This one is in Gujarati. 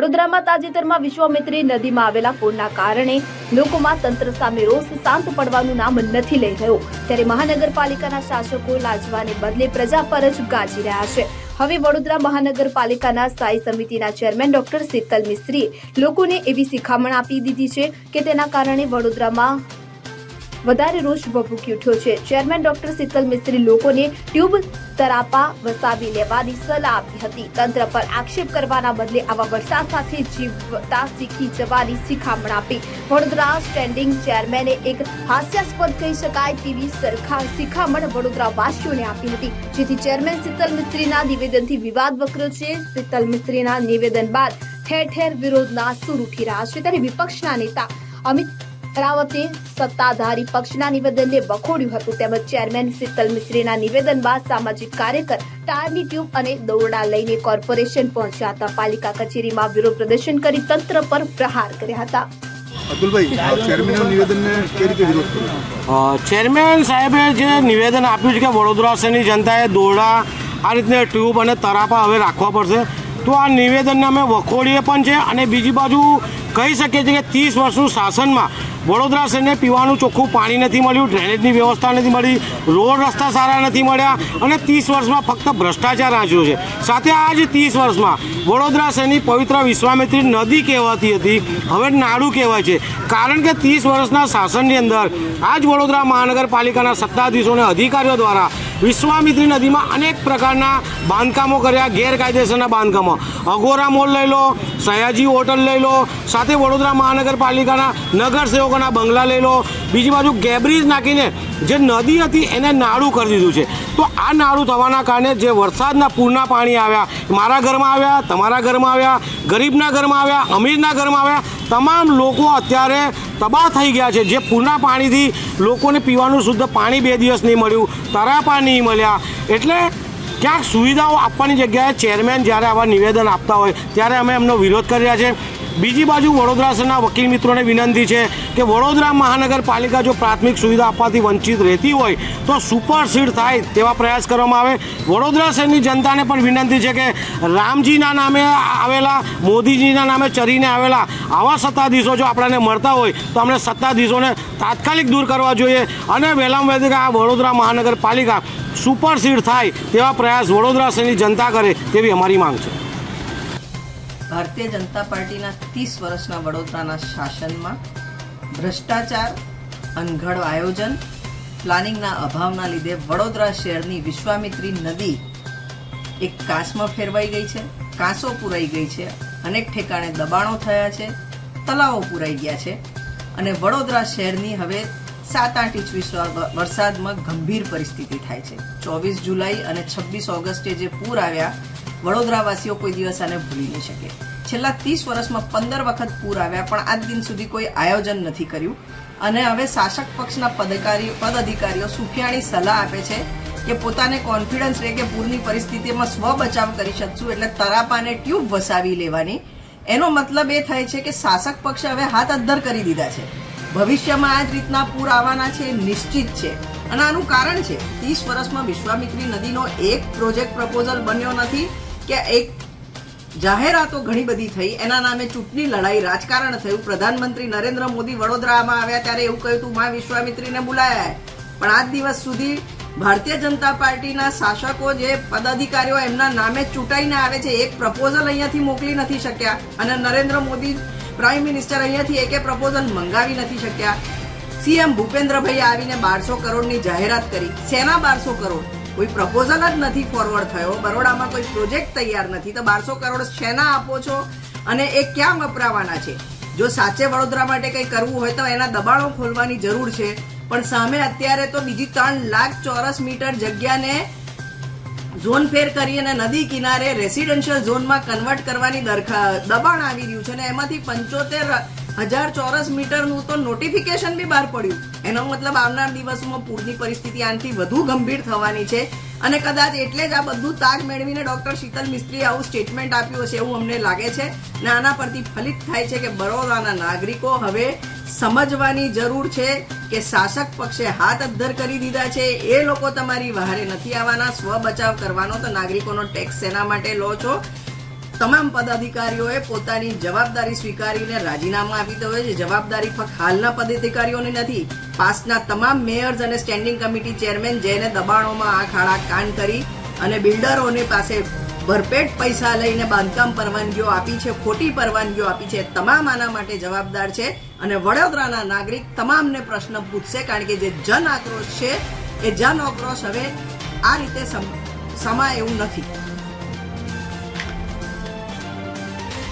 વડોદરામાં તાજેતરમાં વિશ્વામિત્રી નદીમાં આવેલા પૂરના કારણે લોકોમાં તંત્ર સામે રોષ શાંત પડવાનું નામ નથી લઈ રહ્યો. ત્યારે મહાનગરપાલિકાના શાસકો લાજવાને બદલે પ્રજા પર જ ગાજી રહ્યા છે. હવે વડોદરા મહાનગરપાલિકાના સ્થાયી સમિતિના ચેરમેન ડોક્ટર શીતલ મિસ્ત્રીએ લોકોને એવી શિખામણ આપી દીધી છે કે તેના કારણે વડોદરામાં વધારે રોષ ભભૂકી ઉઠ્યો છે. ચેરમેન ડોક્ટર શીતલ મિસ્ત્રી લોકોને ટ્યુબ તરાપા વસાવી લેવાની સલાહ આપી હતી. તંત્ર પર આક્ષેપ કરવાના બદલે આવા વરસાદ સાથે જીવતા શીખી જવાની શિખામણ આપી. વડોદરા સ્ટેન્ડિંગ ચેરમેને એક હાસ્યાસ્પદ કહી શકાય તેવી સરખા શિખામણ વડોદરા વાસીઓને આપી હતી. જેથી ચેરમેન શીતલ મિસ્ત્રીના નિવેદનથી વિવાદ વકર્યો છે. શીતલ મિસ્ત્રીના નિવેદન બાદ ઠેર ઠેર વિરોધના સૂર ઉઠી રહ્યા છે. ત્યારે વિપક્ષના નેતા અમિત રાવતે સત્તાધારી પક્ષના નિવેદનને વખોડ્યું હતું. તેમજ ચેરમેન શીતલ મિશ્રીના નિવેદન બાદ સામાજિક કાર્યકર ટાયરની ટ્યુબ અને દોરડા લઈને કોર્પોરેશન પહોંચ્યા હતા. પાલિકા કચેરીમાં વિરોધ પ્રદર્શન કરી તંત્ર પર પ્રહાર કર્યા હતા. અતુલભાઈ ચેરમેનના નિવેદનને કઈ રીતે વિરોધ કર્યો? ચેરમેન સાહેબે જે નિવેદન આપ્યું છે કે વડોદરા શહેરની જનતાએ દોરડા આ રીતના ટ્યુબ અને તરાપા હવે રાખવા પડશે તો આ નિવેદનને અમે વખોડીએ પણ છે. અને બીજી બાજુ કહી શકીએ છીએ કે ત્રીસ વર્ષનું શાસનમાં વડોદરા શહેરને પીવાનું ચોખ્ખું પાણી નથી મળ્યું ડ્રેનેજની વ્યવસ્થા નથી મળી, રોડ રસ્તા સારા નથી મળ્યા અને ત્રીસ વર્ષમાં ફક્ત ભ્રષ્ટાચાર આંચ્યો છે. સાથે આ જ ત્રીસ વર્ષમાં વડોદરા શહેરની પવિત્ર વિશ્વામિત્રી નદી કહેવાતી હતી, હવે નાડું કહેવાય છે. કારણ કે ત્રીસ વર્ષના શાસનની અંદર આજ વડોદરા મહાનગરપાલિકાના સત્તાધીશોને અધિકારીઓ દ્વારા વિશ્વામિત્રી નદીમાં અનેક પ્રકારના બાંધકામો કર્યા, ગેરકાયદેસરના બાંધકામો. અગોરા મોલ લઈ લો, સયાજી હોટલ લઈ લો, સાથે વડોદરા મહાનગરપાલિકાના નગરસેવકોના બંગલા લઈ લો. બીજી બાજુ ગેબ્રિજ નાખીને જે નદી હતી એને નાળું કરી દીધું છે. તો આ નાળું થવાના કારણે જે વરસાદના પૂરના પાણી આવ્યા, મારા ઘરમાં આવ્યા, તમારા ઘરમાં આવ્યા, ગરીબના ઘરમાં આવ્યા, અમીરના ઘરમાં આવ્યા, તમામ લોકો અત્યારે તબાહ થઈ ગયા છે. જે પૂરના પાણીથી લોકોને પીવાનું શુદ્ધ પાણી બે દિવસ નહીં મળ્યું તરાપા નહીં મળ્યા. એટલે ક્યાંક સુવિધાઓ આપવાની જગ્યાએ ચેરમેન જ્યારે આવા નિવેદન આપતા હોય, ત્યારે અમે એમનો વિરોધ કરી રહ્યા છે બીજી બાજુ વડોદરા શહેરના વકીલ મિત્રોને વિનંતી છે કે વડોદરા મહાનગરપાલિકા જો પ્રાથમિક સુવિધા આપવાથી વંચિત રહેતી હોય તો સુપર સીડ થાય તેવા પ્રયાસ કરવામાં આવે. વડોદરા શહેરની જનતાને પણ વિનંતી છે કે રામજીના નામે આવેલા, મોદીજીના નામે ચરીને આવેલા આવા સત્તાધીશો જો આપણાને મળતા હોય તો આપણે સત્તાધીશોને તાત્કાલિક દૂર કરવા જોઈએ અને વહેલામાં વહેલી આ વડોદરા મહાનગરપાલિકા સુપરસીડ થાય તેવા પ્રયાસ વડોદરા શહેરની જનતા કરે તેવી અમારી માંગ છે. ભારતીય જનતા પાર્ટીના ત્રીસ વર્ષના વડોદરાના શાસનમાં ભ્રષ્ટાચાર, અનઘડ આયોજન, પ્લાનિંગના અભાવના લીધે વડોદરા શહેરની વિશ્વામિત્રી નદી એક કાંસમાં ફેરવાઈ ગઈ છે, કાંસો પુરાઈ ગઈ છે, અનેક ઠેકાણે દબાણો થયા છે, તલાવો પુરાઈ ગયા છે અને વડોદરા શહેરની હવે સાત આઠ ઇંચ વરસાદમાં ગંભીર પરિસ્થિતિ થાય છે. ચોવીસ જુલાઈ અને છવ્વીસ ઓગસ્ટે જે પૂર આવ્યા વડોદરાવાસીઓ કોઈ દિવસ આને ભૂલી નહીં શકે. છેલ્લા ત્રીસ વર્ષમાં પંદર વખત પૂર આવ્યા, પણ આજ દિન સુધી કોઈ આયોજન નથી કર્યું. અને હવે શાસક પક્ષના પદકારી પદ અધિકારીઓ સુફિયાણી સલાહ આપે છે કે પોતાને કોન્ફિડન્સ રહે કે પૂરની પરિસ્થિતિમાં સ્વ બચાવ કરી શકશું, એટલે તરાપાને ટ્યુબ વસાવી લેવાની. એનો મતલબ એ થાય છે કે શાસક પક્ષે હવે હાથ અદ્ધર કરી દીધા છે. ભવિષ્યમાં આ જ રીતના પૂર આવવાના છે નિશ્ચિત છે. અને આનું કારણ છે, ત્રીસ વર્ષમાં વિશ્વામિત્રી નદીનો એક પ્રોજેક્ટ પ્રપોઝલ બન્યો નથી કે એક જાહેરાતો ઘણી બધી થઈ. એના નામે ચૂંટણી લડાઈ રાજકારણ થયું. પ્રધાનમંત્રી નરેન્દ્ર મોદી વડોદરામાં આવ્યા ત્યારે એવું કહ્યું હતું મા વિશ્વામિત્રીને બોલાયા પણ આજ દિવસ સુધી ભારતીય જનતા પાર્ટીના શાસકો જે પદાધિકારીઓ એમના નામે ચૂંટાઈને આવે છે, એક પ્રપોઝલ અહીંયાથી મોકલી નથી શક્યા. અને નરેન્દ્ર મોદી પ્રાઇમ મિનિસ્ટર અહીંયાથી એકે પ્રપોઝલ મંગાવી નથી શક્યા. સીએમ ભૂપેન્દ્રભાઈ આવીને બારસો કરોડની જાહેરાત કરી. સેના બારસો કરોડ. કોઈ પ્રપોઝલ જ નથી ફોરવર્ડ થયો. બરોડામાં કોઈ પ્રોજેક્ટ તૈયાર નથી. તો બારસો કરોડ શેના આપો છો અને એ ક્યાં વપરાવાના છે? જો સાચે વડોદરા માટે કંઈ કરવું હોય તો એના દબાણો ખોલવાની જરૂર છે. પણ સામે અત્યારે તો બીજી ત્રણ લાખ ચોરસ મીટર જગ્યાને ઝોન ફેર કરી અને નદી કિનારે રેસિડેન્શિયલ ઝોનમાં કન્વર્ટ કરવાની દરખા, દબાણ આવી રહ્યું છે અને એમાંથી પંચોતેર હજાર ચોરસ મીટરનું તો નોટિફિકેશન બી બહાર પડ્યું. એનો મતલબ આવનાર દિવસોમાં પૂરની પરિસ્થિતિ આનાથી વધુ ગંભીર થવાની છે. અને કદાચ એટલે જ આ બધું તાગ મેળવીને ડોક્ટર શીતલ મિસ્ત્રીએ આવું સ્ટેટમેન્ટ આપ્યું હશે એવું અમને લાગે છે. ને આના પરથી ફલિત થાય છે કે બરોડાના નાગરિકો હવે સમજવાની જરૂર છે કે શાસક પક્ષે હાથ અદ્ધર કરી દીધા છે. એ લોકો તમારી વહારે નથી આવવાના. સ્વ બચાવ કરવાનો તો નાગરિકોનો ટેક્સ શેના માટે લો છો. તમામ પદાધિકારીઓએ પોતાની જવાબદારી સ્વીકારીને રાજીનામા આપી દો છે. જવાબદારી ફક્ત હાલના પદાધિકારીઓની નથી, પાસના તમામ મેયર્સ અને સ્ટેન્ડિંગ કમિટી ચેરમેન જેને દબાણોમાં આ ખાડા કાન કરી અને બિલ્ડરોની પાસે ભરપેટ પૈસા લઈને બાંધકામ પરવાનગીઓ આપી છે, ખોટી પરવાનગીઓ આપી છે, તમામ આના માટે જવાબદાર છે અને વડોદરાના નાગરિક તમામને પ્રશ્ન પૂછશે કારણ કે જે જન આક્રોશ છે, એ જન આક્રોશ હવે આ રીતે સમ- સમાય એવું નથી.